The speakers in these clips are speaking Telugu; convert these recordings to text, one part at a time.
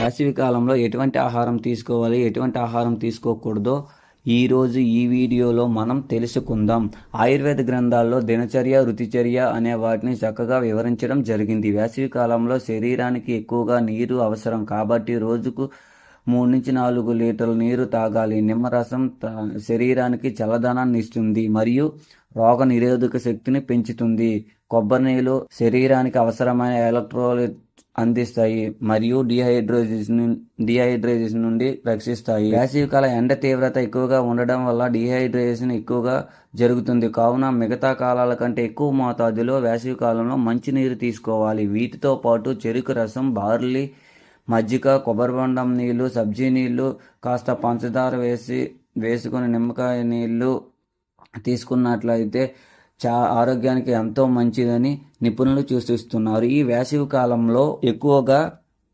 వేసవి కాలంలో ఎటువంటి ఆహారం తీసుకోవాలి ఎటువంటి ఆహారం తీసుకోకూడదో ఈరోజు ఈ వీడియోలో మనం తెలుసుకుందాం. ఆయుర్వేద గ్రంథాల్లో దినచర్య రుతిచర్య అనే వాటిని చక్కగా వివరించడం జరిగింది. వేసవి కాలంలో శరీరానికి ఎక్కువగా నీరు అవసరం కాబట్టి రోజుకు మూడు నుంచి నాలుగు లీటర్ల నీరు తాగాలి. నిమ్మరసం శరీరానికి చల్లదనాన్ని ఇస్తుంది మరియు రోగ నిరోధక శక్తిని పెంచుతుంది. కొబ్బరి నీళ్ళు శరీరానికి అవసరమైన ఎలక్ట్రోలైట్ అందిస్తాయి మరియు డిహైడ్రేషన్ డిహైడ్రేషన్ నుండి రక్షిస్తాయి. వేసవికాల ఎండ తీవ్రత ఎక్కువగా ఉండడం వల్ల డిహైడ్రేషన్ ఎక్కువగా జరుగుతుంది. కావున మిగతా కాలాల కంటే ఎక్కువ మోతాదులో వేసవి కాలంలో మంచినీరు తీసుకోవాలి. వీటితో పాటు చెరుకు రసం బార్లీ మజ్జిగ కొబ్బరి బొండం నీళ్ళు సబ్జీ నీళ్ళు కాస్త పంచదార వేసి వేసుకుని నిమ్మకాయ నీళ్ళు తీసుకున్నట్లయితే చా ఆరోగ్యానికి ఎంతో మంచిదని నిపుణులు సూచిస్తున్నారు. ఈ వేసవి కాలంలో ఎక్కువగా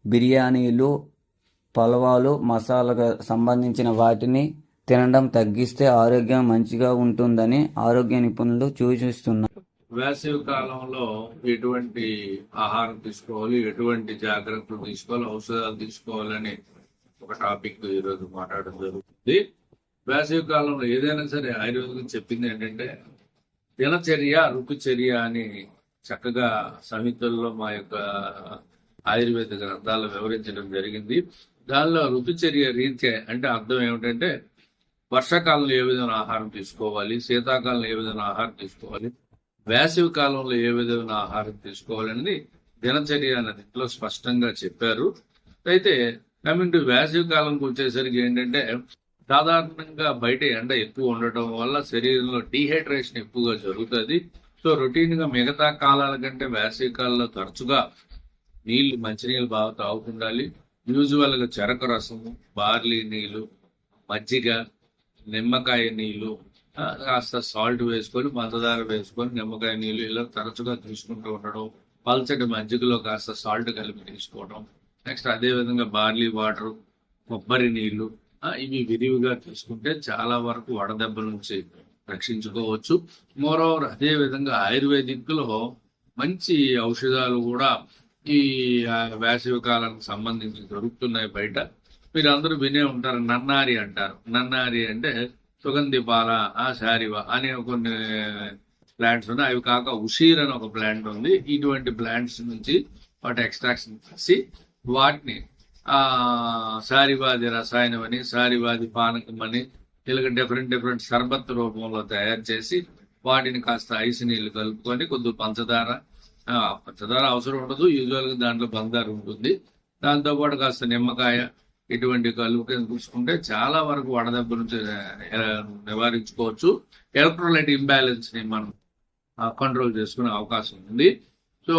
బిర్యానీలు పలవాలు మసాలాకు సంబంధించిన వాటిని తినడం తగ్గిస్తే ఆరోగ్యం మంచిగా ఉంటుందని ఆరోగ్య నిపుణులు సూచిస్తున్నారు. వేసవి కాలంలో ఎటువంటి ఆహారం తీసుకోవాలి ఎటువంటి జాగ్రత్తలు తీసుకోవాలి ఔషధాలు తీసుకోవాలని ఒక టాపిక్ ఈరోజు మాట్లాడడం జరుగుతుంది. వేసవి కాలంలో ఏదైనా సరే ఆయుర్వేదం చెప్పింది ఏంటంటే దినచర్య ఋతుచర్య అని చక్కగా సంహితల్లో మా యొక్క ఆయుర్వేద గ్రంథాలు వివరించడం జరిగింది. దానిలో ఋతుచర్య రీత్యా అంటే అర్థం ఏమిటంటే వర్షాకాలంలో ఏ విధమైన ఆహారం తీసుకోవాలి శీతాకాలంలో ఏ విధమైన ఆహారం తీసుకోవాలి వేసవి కాలంలో ఏ విధమైన ఆహారం తీసుకోవాలని దినచర్య అనే దీంట్లో స్పష్టంగా చెప్పారు. అయితే కమింగ్ టు వేసవి కాలంకి వచ్చేసరికి ఏంటంటే సాధారణంగా బయట ఎండ ఎక్కువ ఉండటం వల్ల శరీరంలో డీహైడ్రేషన్ ఎక్కువగా జరుగుతుంది. సో రొటీన్గా మిగతా కాలాల కంటే వేసవి కాలంలో తరచుగా నీళ్ళు మంచినీళ్ళు బాగా తాగుతుండాలి. యూజువల్గా చెరకు రసము బార్లీ నీళ్ళు మజ్జిగ నిమ్మకాయ నీళ్ళు కాస్త సాల్ట్ వేసుకొని పంచదార వేసుకొని నిమ్మకాయ నీళ్ళు ఇలా తరచుగా తీసుకుంటూ ఉండడం పల్చటి మజ్జిగలో కాస్త సాల్ట్ కలిపి తీసుకోవడం. నెక్స్ట్ అదేవిధంగా బార్లీ వాటర్ కొబ్బరి నీళ్ళు ఇవి విరివిగా తీసుకుంటే చాలా వరకు వడదెబ్బ నుంచి రక్షించుకోవచ్చు. మోరోవర్ అదే విధంగా ఆయుర్వేదిక్లో మంచి ఔషధాలు కూడా ఈ వేసవి కాలానికి సంబంధించి దొరుకుతున్నాయి బయట. మీరు అందరూ వినే ఉంటారు నన్నారి అంటారు. నన్నారి అంటే సుగంధి పాల ఆ శారివ అనే కొన్ని ప్లాంట్స్ ఉన్నాయి. అవి కాక ఉషీర్ అని ఒక ప్లాంట్ ఉంది. ఇటువంటి ప్లాంట్స్ నుంచి వాటి ఎక్స్ట్రాక్షన్ చేసి వాటిని సారివాది రసాయనం అని సారివాది పానకం అని ఇలాగ డిఫరెంట్ డిఫరెంట్ సర్బత్ రూపంలో తయారు చేసి వాటిని కాస్త ఐస్ నీళ్ళు కలుపుకొని కొద్ది పంచదార పంచదార అవసరం ఉండదు. యూజువల్గా దాంట్లో పంచదార ఉంటుంది. దాంతో పాటు కాస్త నిమ్మకాయ ఇటువంటి కలుపుకొని చూసుకుంటే చాలా వరకు వడదెబ్బ నుంచి నివారించుకోవచ్చు. ఎలక్ట్రోలైట్ ఇంబ్యాలెన్స్ని మనం కంట్రోల్ చేసుకునే అవకాశం ఉంది. సో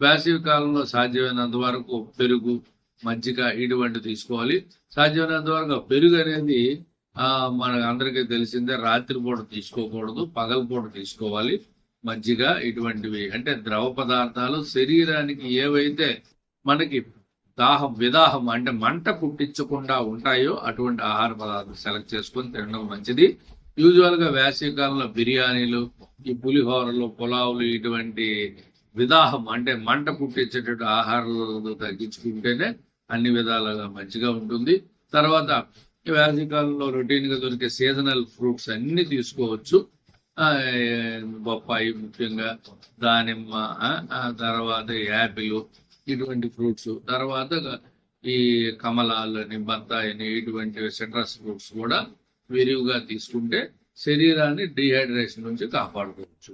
వేసవి కాలంలో సాధ్యమైనంత వరకు పెరుగు మజ్జిగ ఇటువంటి తీసుకోవాలి. సాధ్యమైనంత వరకు పెరుగు అనేది ఆ మన అందరికీ తెలిసిందే రాత్రిపూట తీసుకోకూడదు పగలపూట తీసుకోవాలి. మజ్జిగ ఇటువంటివి అంటే ద్రవ పదార్థాలు శరీరానికి ఏవైతే మనకి దాహం విదాహం అంటే మంట పుట్టించకుండా ఉంటాయో అటువంటి ఆహార పదార్థాలు సెలెక్ట్ చేసుకొని తినడం మంచిది. యూజువల్గా వేసవి కాలంలో బిర్యానీలు ఈ పులిహోరలు పులావులు ఇటువంటి విదాహం అంటే మంట పుట్టించేటట్టు ఆహారాలు తగ్గించుకుంటేనే అన్ని విధాలుగా మంచిగా ఉంటుంది. తర్వాత ఈ వేసవి రొటీన్గా దొరికే సీజనల్ ఫ్రూట్స్ అన్ని తీసుకోవచ్చు. బొప్పాయి ముఖ్యంగా దానిమ్మ తర్వాత యాపిల్ ఇటువంటి ఫ్రూట్స్ తర్వాత ఈ కమలాలని బత్తాయిని ఇటువంటి సిట్రస్ ఫ్రూట్స్ కూడా విరివిగా తీసుకుంటే శరీరాన్ని డిహైడ్రేషన్ నుంచి కాపాడుకోవచ్చు.